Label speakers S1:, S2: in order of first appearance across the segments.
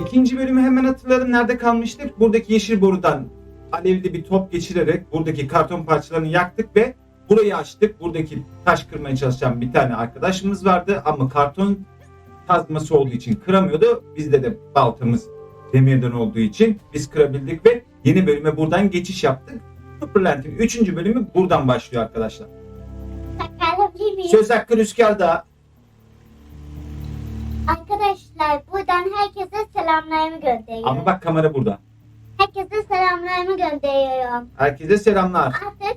S1: İkinci bölümü hemen hatırlayalım. Nerede kalmıştık? Buradaki yeşil borudan alevli bir top geçirerek buradaki karton parçalarını yaktık ve burayı açtık. Buradaki taş kırmaya çalışan bir tane arkadaşımız vardı ama karton kazması olduğu için kıramıyordu. Bizde de baltamız demirden olduğu için biz kırabildik ve yeni bölüme buradan geçiş yaptık. Superland'in 3. bölümü buradan başlıyor arkadaşlar. Söz hakkı rüzgarda.
S2: Arkadaşlar buradan herkese selamlarımı gönderiyorum.
S1: Ama bak kamera burada.
S2: Herkese selamlarımı gönderiyorum.
S1: Herkese selamlar.
S2: Artık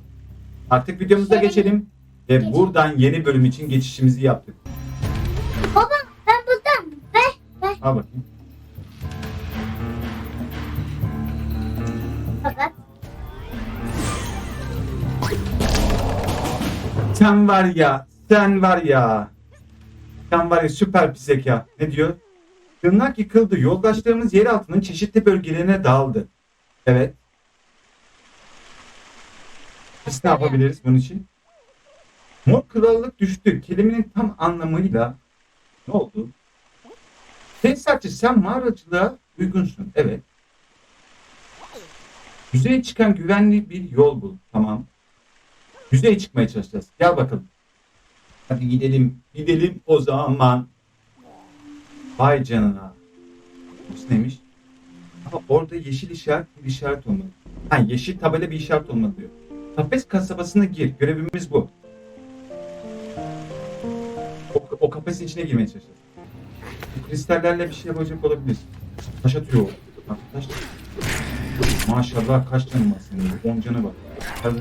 S1: Artık videomuza geçelim. Ve
S2: Geç.
S1: buradan yeni bölüm için geçişimizi yaptık.
S2: baba ben buradan ver ver
S1: Al bakayım.
S2: fakat
S1: Sen var ya, sen var ya. Sen var ya süper bir zeka. Ne diyor? Tırnak yıkıldı. Yoldaşlarımız yer altının çeşitli bölgelerine dağıldı. Evet. Biz ne yapabiliriz bunun için? Mor krallık düştü. Kelimenin tam anlamıyla ne oldu? Tesisatçı sen mağaracılığa uygunsun. Evet. Yüzeye çıkan güvenli bir yol bul. Tamam. Yüzeye çıkmaya çalışacağız. Gel bakalım. Hadi gidelim. Gidelim o zaman. Vay canına. Bu neymiş? Ama orada yeşil işaret bir işaret olmalı. Ha yeşil tabela bir işaret olmalı diyor. Kafes kasabasına gir. Görevimiz bu. O, o kafesin içine girmeye çalışacağız. Kristallerle bir şey yapacak olabilir. Taş atıyor. Taş. Maşallah kaç canım var senin? 10 canı var.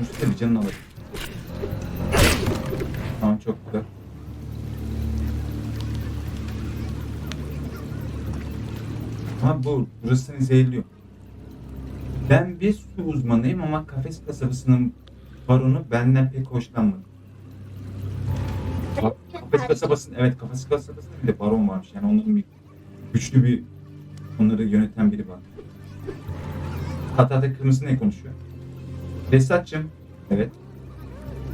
S1: Üstte bir canını alalım. Tamam çok güzel. Ama bu burası seni zehirliyor. Ben bir su uzmanıyım ama kafes kasabasının baronu benden pek hoşlanmadı. Ka- Kafes kasabasının evet kafes kasabasında bir de baron varmış. Yani onların bir güçlü bir onları yöneten biri var. Tahtada kırmızı ne konuşuyor? Vesatçım. Evet.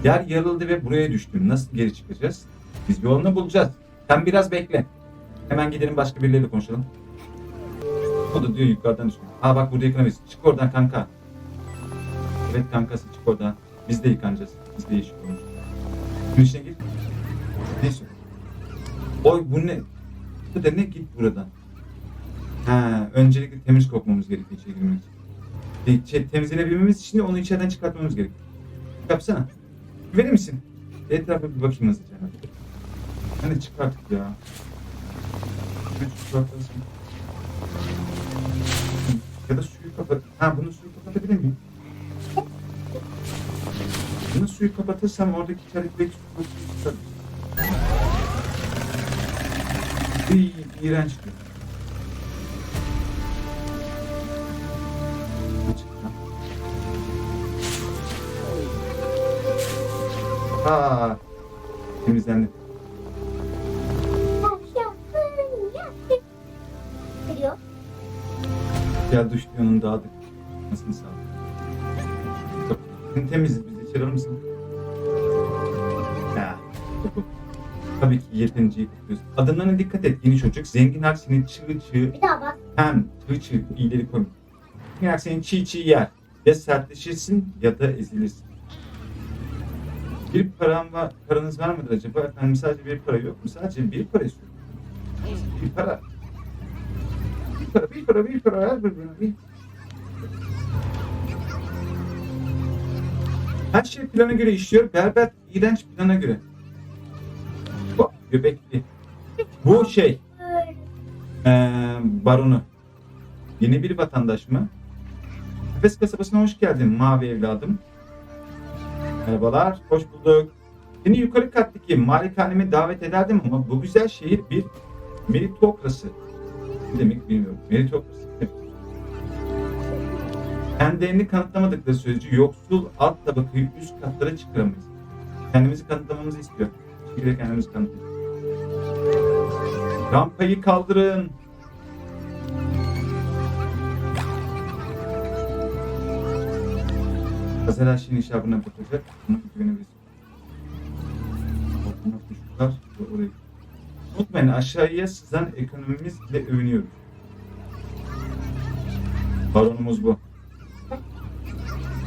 S1: Yer yarıldı ve buraya düştüm. Nasıl geri çıkacağız? Biz yolunu bulacağız. Sen biraz bekle. Hemen gidelim başka birileriyle konuşalım. O da diyor yukarıdan düşüyor. Ha bak burada yıkanamayız. Çık oradan kanka. Evet kankası çık oradan. Biz de yıkanacağız. Biz de olmuş. Gün içine gir. Neyse. Oy bu ne? Bu da ne git buradan. Ha, öncelikle temiz kokmamız gerekiyor içeri girmek için. E, Şey, temizlenebilmemiz için de onu içeriden çıkartmamız gerekiyor. Yapsana. Verir misin? Etrafa bir bakayım hızlıca. Hani çık artık ya. Ya da suyu kapat. Ha bunu suyu kapatabilir miyim? Bunu suyu kapatırsam oradaki içerikteki su çıkar. İyi, iğrenç diyor. Ha, temizlendi. Gel duş yanını dağıdık. Nasıl sağ Sen temiziz bizi içeri alır mısın? Ya. Tabii ki yeterince kutluyoruz. Adımlarına dikkat et yeni çocuk. Zengin aksini çığ çığ
S2: Bir daha bak.
S1: hem çığ çığ iyileri koy. Zengin aksini çiğ çiğ yer. Ya sertleşirsin ya da ezilirsin. Bir param var, paranız var mıdır acaba? Efendim sadece bir para yok mu? Sadece bir para istiyorum. Bir para. Bir para, bir para, bir para. Her birbirine bir. Her şey plana göre işliyor. Berber iğrenç plana göre. Bu göbekli. Bu şey, eee baronu. Yeni bir vatandaş mı? Efes kasabasına hoş geldin mavi evladım. Merhabalar, hoş bulduk. Seni yukarı kattaki malikaneme davet ederdim ama bu güzel şehir bir meritokrasi. Ne demek bilmiyorum. Meritokrasi. demek? Kendilerini kanıtlamadıkları sürece yoksul alt tabakayı üst katlara çıkaramayız. Kendimizi kanıtlamamızı istiyor. Şekilde kendimizi kanıtlayalım. Rampayı kaldırın. Her şeyin icabına bakacak. Buna güvenebiliriz. Bakın kuşlar ve orayı. Unutmayın aşağıya sızan ekonomimizle övünüyoruz. Baronumuz bu.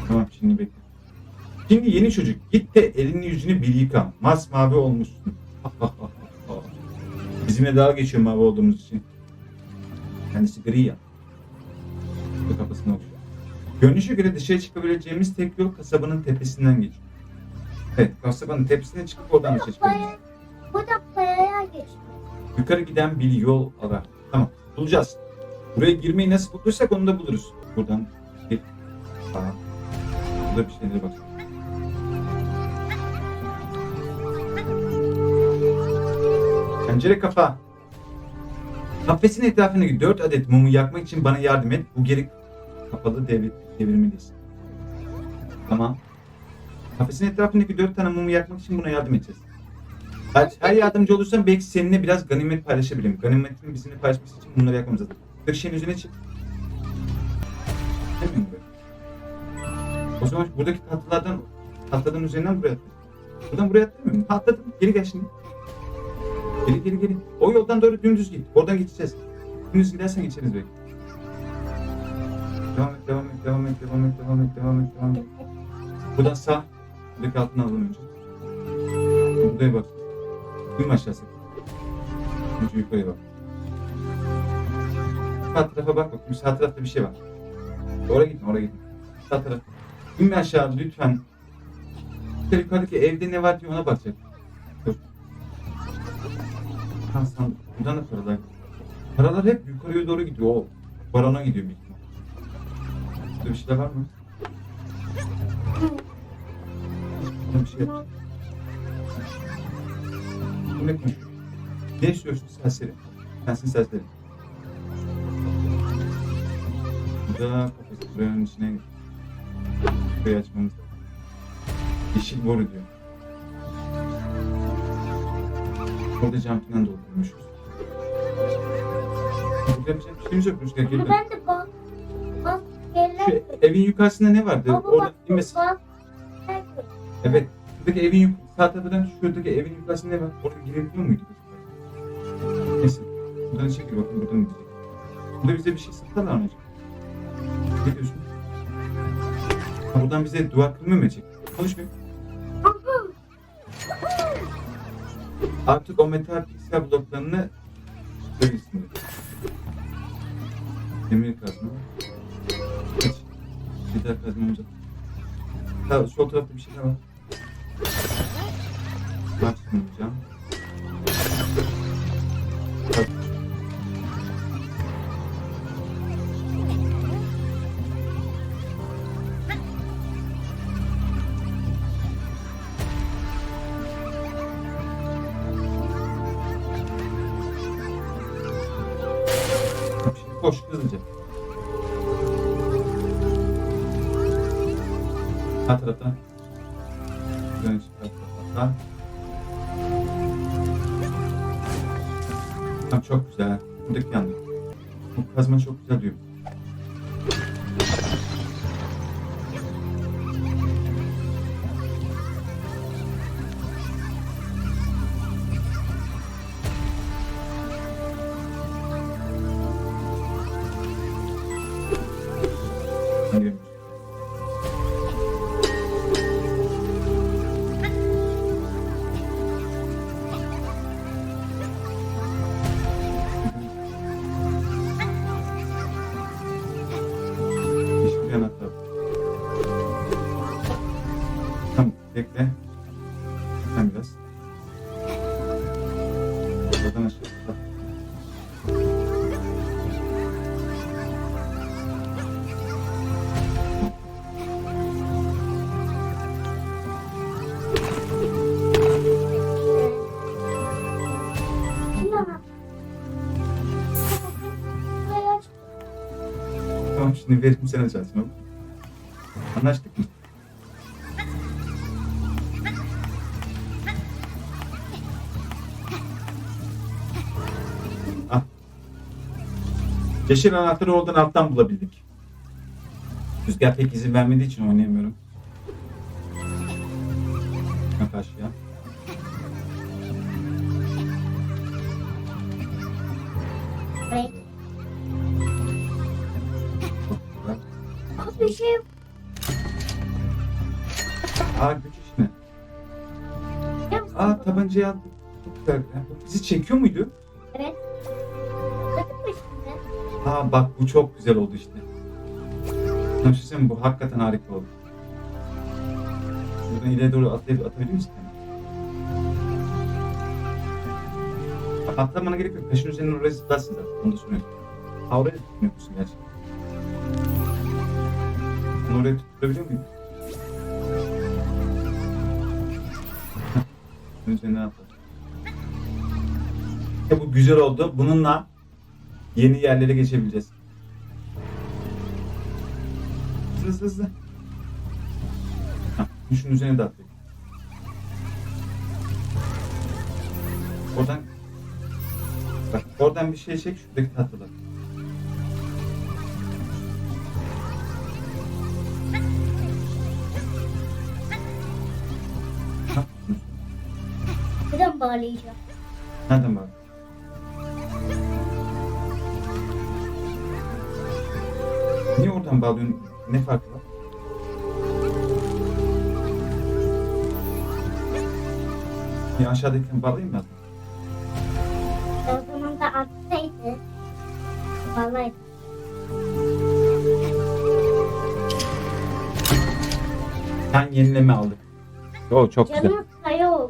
S1: Tamam şimdi bekle. Şimdi yeni çocuk git de elini yüzünü bir yıka. Masmavi olmuşsun. Bizimle dalga geçiyor mavi olduğumuz için. Kendisi gri ya. Bu kafasına okşuyor. Görünüşe göre dışarı çıkabileceğimiz tek yol kasabanın tepesinden geçiyor. Evet kasabanın tepesine çıkıp oradan dışarı çıkabiliriz.
S2: Kaya, bu da kayaya geçti.
S1: Yukarı giden bir yol ara. Tamam bulacağız. Buraya girmeyi nasıl bulduysak onu da buluruz. Buradan bir Aa, Burada bir şeylere bak. Pencere kafa. Kafesin etrafındaki dört adet mumu yakmak için bana yardım et. Bu geri kapalı devir, devirmeliyiz. Tamam. Kafesin etrafındaki dört tane mumu yakmak için buna yardım edeceğiz. Her, her yardımcı olursan belki seninle biraz ganimet paylaşabilirim. Ganimetin bizimle paylaşması için bunları yakmamız lazım. Kırk şeyin üzerine çık. O zaman buradaki tahtalardan tahtadan üzerinden buraya atlayayım. Buradan buraya atlayamıyor muyum? Geri gel şimdi. Geri geri geri. O yoldan doğru dümdüz git. Oradan geçeceğiz. Dümdüz gidersen geçeriz belki. Devam et, devam et, devam et, devam et, devam et, devam et, devam et. Buradan sağ. Buradaki altına alalım önce. Buraya bak. Dün aşağısı. Önce yukarıya bak. Sağ tarafa bak bakayım. Sağ tarafta bir şey var. Oraya gitme, oraya gitme. Sağ taraf. İn aşağı lütfen. Yukarı yukarıdaki evde ne var diye ona bakacak. Dur. Ha sandık. Buradan da paralar. Paralar hep yukarıya doğru gidiyor. O barona gidiyor bir şeyler var mı? Burada bir şey. Bu ne konuşuyor? Ne istiyorsun serseri? Sensin serseri. Burada kafası buranın içine burayı açmamız lazım. Yeşil boru diyor. Cam falan doldurmuşuz. Burada yapacak bir şeyimiz yok Rüzgar geri dön.
S2: ben de.
S1: Şu evin yukarısında ne vardı?
S2: Baba
S1: Orada.
S2: Bak.
S1: Evet. Şuradaki evin yuk sağ tarafından şuradaki evin yukarısında ne var? Oraya girebiliyor muydu? Neyse. Buradan içeri gir bakın buradan gidecek. Burada bize bir şey satarlar mı acaba? Ne diyorsun? Ha, buradan bize duvar kırma mı edecek? Konuşmuyor. Artık o metal piksel bloklarını çıkarabilirsin dedi. Demir kazma. Bir kazmamız yok. Ha, sol tarafta bir şeyler var. Bak şimdi cam. Bak. Bak Tamam şimdi verim sen açarsın oğlum. Anlaştık mı? Ah. Yeşil anahtarı oradan alttan bulabildik. Rüzgar pek izin vermediği için oynayamıyorum. Ha, Karşıya.
S2: Şey
S1: Aa güç işine. Aa tabancayı aldık. Çok güzel. Yani bu bizi çekiyor muydu?
S2: Evet. Bakın mı şimdi?
S1: Aa bak bu çok güzel oldu işte. Mi? bu hakikaten harika oldu. Buradan ileriye doğru atlayıp atabilir misin? Atlamana gerek yok. Taşın üzerine oraya zıplarsın zaten. Onu da söylüyorum. Ha oraya tutmuyor musun gerçekten? Onu oraya tutturabiliyor? Taşın üzerine atla. İşte bu güzel oldu. Bununla yeni yerlere geçebileceğiz. Hızlı hızlı Şunun üzerine de atlayalım. Oradan Bak oradan bir şey çek şuradaki tahtadan.
S2: Bağlayacağım.
S1: Nereden bak? Niye oradan bağlıyorsun? Ne farkı var? Niye aşağıdayken bağlayayım mı?
S2: O zaman da atsaydı. Bağlaydı.
S1: Sen yenileme aldık. O çok güzel.
S2: Canım.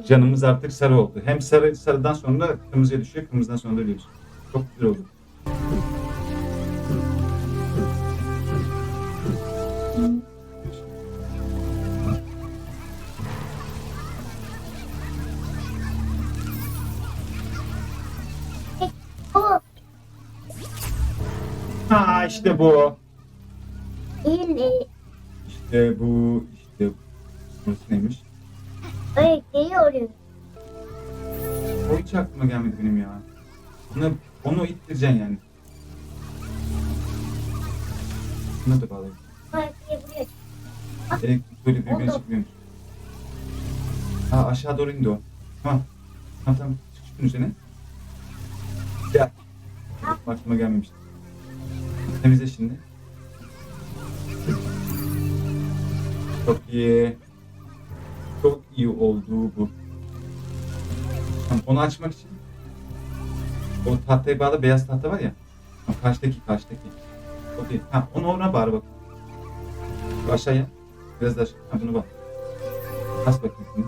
S1: Canımız artık sarı oldu. Hem sarı sarıdan sonra kırmızıya düşüyor, kırmızıdan sonra da ölüyoruz. Çok güzel oldu. Ha işte bu.
S2: iyi.
S1: İşte bu. İşte bu. Burası neymiş?
S2: Öyle geliyorum.
S1: O hiç aklıma gelmedi benim ya. Onu, onu ittireceksin yani. Buna da bağlayayım.
S2: Böyle buraya.
S1: Elektrik böyle birbirine
S2: Oldu.
S1: çıkıyormuş. Ha aşağı doğru indi o. Tamam. Tamam tamam. Çık şunun üzerine. Ya. Aklıma gelmemişti. Temizle şimdi. Çok iyi. Çok iyi oldu bu. Onu açmak için o tahtaya bağlı beyaz tahta var ya. O karşıdaki karşıdaki. O değil. Ha onu ona bağır bak. Aşağıya. Biraz daha aşağı. Ha bunu bak. Bas bakayım şimdi.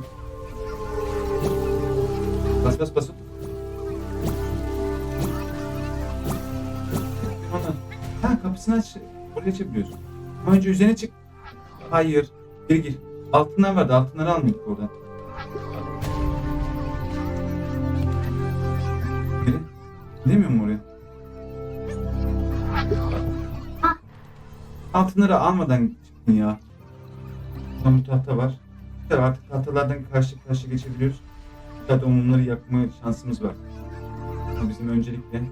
S1: Bas bas bas. Onu. Ha kapısını aç. Oraya açabiliyorsun. Önce üzerine çık. Hayır. Gir gir. Altınlar vardı. Altınları almadık oradan. Geri. Gidemiyor mu oraya? Altınları almadan çıktın ya. Tam bir tahta var. Tabii artık tahtalardan karşı karşı geçebiliyoruz. Zaten mumları yakma şansımız var. Bizim öncelikle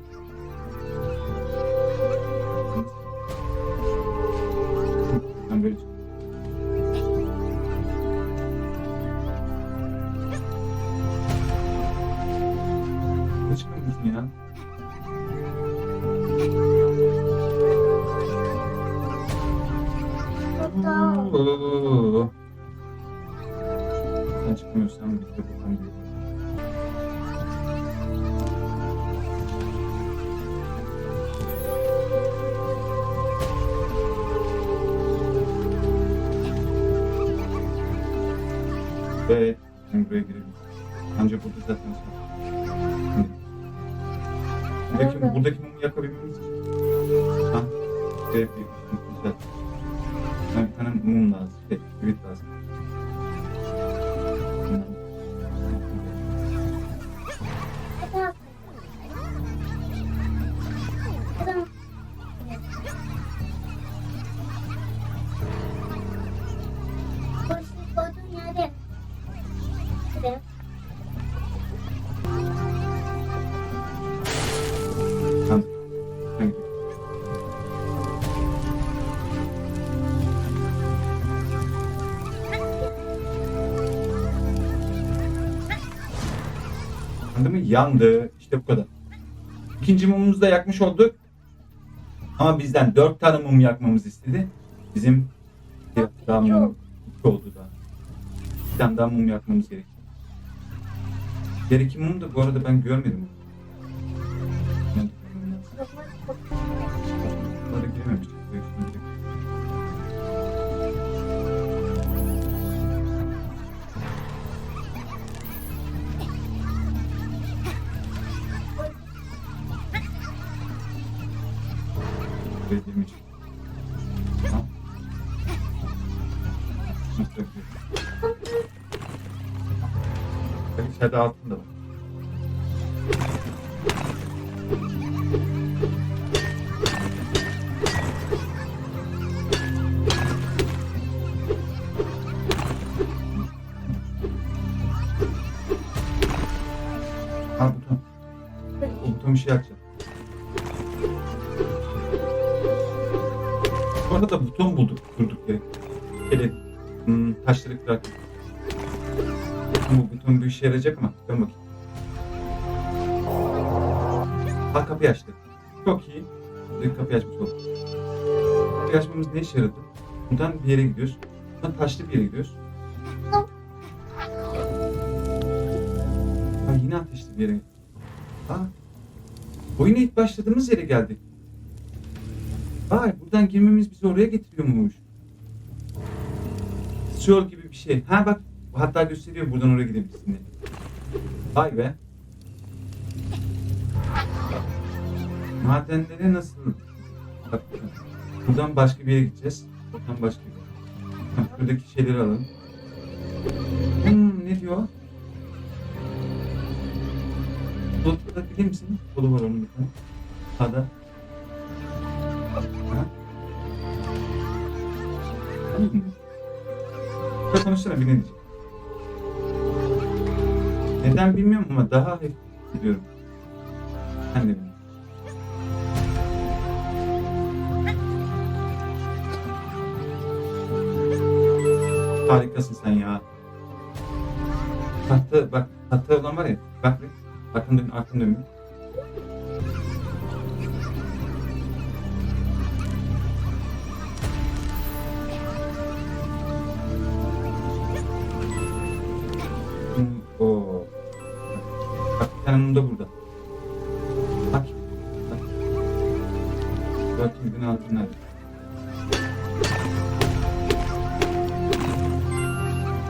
S2: Burada.
S1: Oo. Sen çıkmıyorsan Yandı. İşte bu kadar. İkinci mumumuzu da yakmış olduk. Ama bizden dört tane mum yakmamızı istedi. Bizim daha mum iki oldu daha. Bir tane daha mum yakmamız gerekiyor. Diğer iki mum da bu arada ben görmedim. Bak içeride altın da var. Al buton. O buton bir şey açacak. Bu arada buton bulduk durduk yere. Hele hmm, taşları kırarken. Bu buton bir işe yarayacak mı? Dön bakayım. Bak kapıyı açtı. Çok iyi. Buradaki kapıyı açmış olduk. Kapıyı açmamız ne işe yaradı? Buradan bir yere gidiyoruz. Buradan taşlı bir yere gidiyoruz. Ha, yine ateşli bir yere. Aa, oyuna ilk başladığımız yere geldik. Vay buradan girmemiz bizi oraya getiriyormuş. Yol gibi bir şey. Ha bak hatta gösteriyor buradan oraya gidebilirsin diye. Vay be. Madenlere nasıl? Bak buradan başka bir yere gideceğiz. Buradan başka bir yere. Şuradaki şeyleri alalım. Hmm, ne diyor? Kolu tutabilir misin? Kolu var onun bir tane. Sağda. Tamam mı? Bir ne diyecek. Neden bilmiyorum ama daha hafif de bilmiyorum. Harikasın sen ya. Tahta bak tahta olan var ya bak bir arkamda dön arkamda dön. Bak bir tane mum da burada. Bak. Bak. Bakayım günah altın nerede?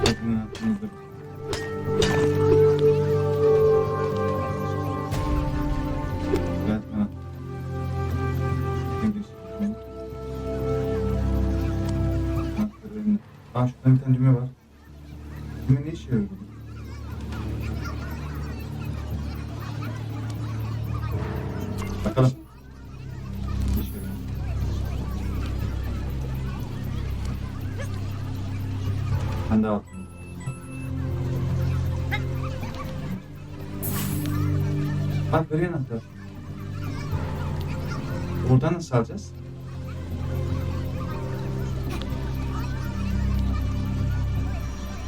S1: Bakın. Anahtarı- Aa şurada bir tane düğme var. Bakalım. Ne? Ben de altın. Bak böyle anahtar. Buradan nasıl alacağız?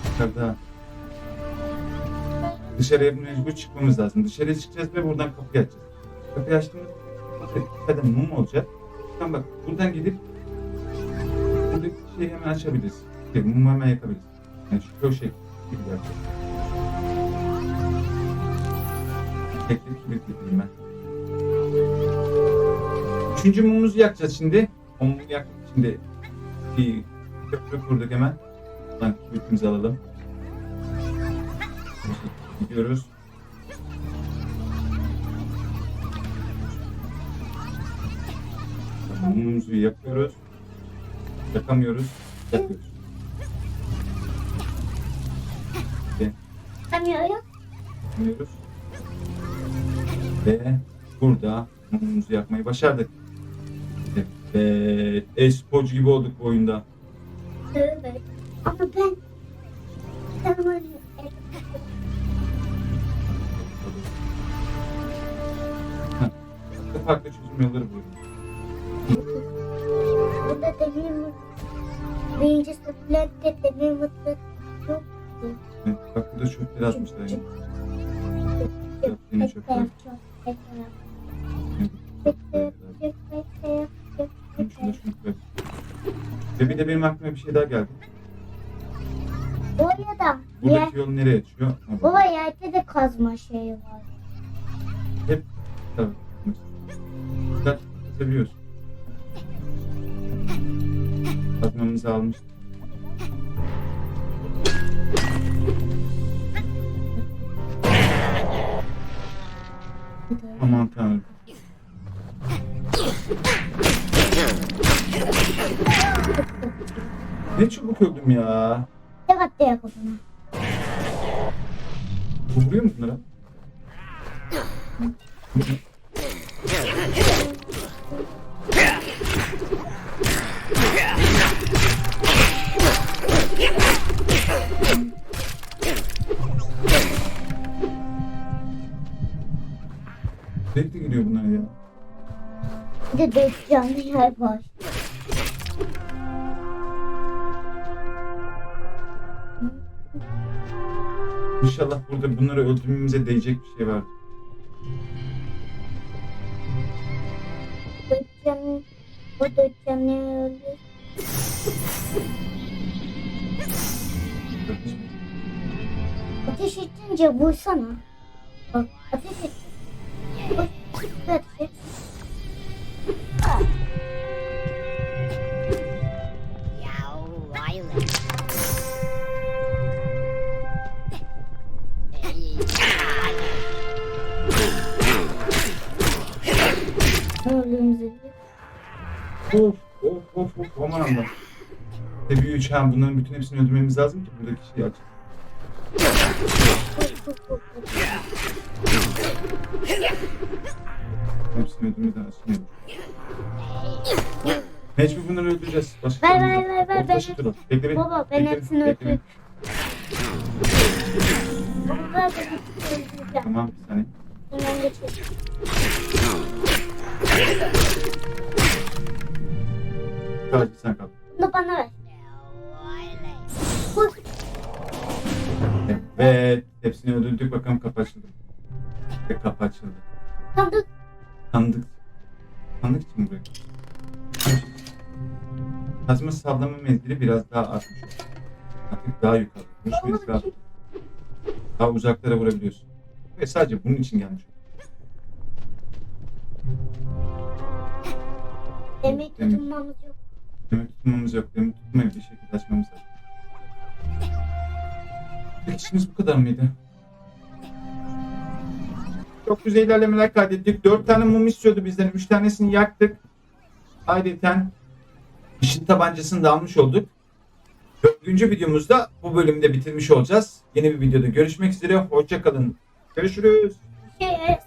S1: Dışarıda. Dışarıya mecbur çıkmamız lazım. Dışarıya çıkacağız ve buradan kapıyı açacağız. Kapıyı açtığımız kadar mum olacak. Sen bak buradan gidip buradaki şeyi hemen açabiliriz. Şey, mumu hemen yakabiliriz. Yani şu köşe gibi yapacağız. Tekli kibrit getireyim ben. Üçüncü mumumuzu yakacağız şimdi. O mumu yak şimdi bir köprü kurduk hemen. Buradan kibritimizi alalım. Gidiyoruz. Tamam, Mumumuzu yakıyoruz. Yakamıyoruz. Yakıyoruz.
S2: Kamıyorum.
S1: Yakıyoruz. Ve burada mumumuzu yakmayı başardık. Evet. Esporcu gibi olduk bu oyunda.
S2: Tövbe. Ama ben... Tamam.
S1: Farklı çözüm yolları buluyorum.
S2: Birinci seferde demir mutlu yok.
S1: Evet, bak burada çöpleri atmışlar yine. Çöpler. Ve bir de benim aklıma bir şey daha geldi.
S2: Bu arada
S1: Buradaki yol nereye açıyor? Ha, bak.
S2: baba yerde de kazma şeyi var.
S1: Hep tabii. Dikkat edebiliyorsun. Kazmamızı almıştık. Aman tanrım. Ne çabuk öldüm ya.
S2: Tek attı ya kafana.
S1: Vuruyor mu bunlara? Sürekli giriyor bunlar ya.
S2: Bir de dört canlı yer var.
S1: İnşallah burada bunları öldürmemize değecek bir şey vardır.
S2: Dört canlı, o dört canlı öldü. Ateş edince vursana. Bak ateş et.
S1: Of of of of aman Allah. İşte bir üç ha bunların bütün hepsini öldürmemiz lazım ki buradaki şeyi aç. Hepsini öldürmeden açmıyor. Mecbur bunları öldüreceğiz. Başka
S2: Ver, ver, ver, ver, ben-
S1: durun. Bekle beni.
S2: Baba, ben
S1: Bekle
S2: hepsini
S1: bekle beni.
S2: Baba ben öldüreceğim.
S1: Tamam bir saniye.
S2: Hemen geçelim.
S1: Sadece sen kal.
S2: Bunu bana ver.
S3: Riley.
S1: Evet. Hepsini öldürdük. Bakalım kapı açıldı. Ve kapı açıldı.
S2: Tanıdık.
S1: Tanıdık. Tanıdık için buraya. Kazma sallama menzili biraz daha artmış. Artık daha yukarı. Menzili arttı. Daha uzaklara vurabiliyorsun. Ve sadece bunun için gelmiş.
S2: Demek
S1: Demek.
S2: tutunmamız yok.
S1: Demek tutmamız yok. Demek tutmayıp bir şekilde açmamız lazım. İşimiz bu kadar mıydı? Çok güzel ilerlemeler kaydettik. Dört tane mum istiyordu bizden. Üç tanesini yaktık. Ayrıca işin tabancasını da almış olduk. Dördüncü videomuzda bu bölümde bitirmiş olacağız. Yeni bir videoda görüşmek üzere. Hoşçakalın. Görüşürüz.
S2: Şey,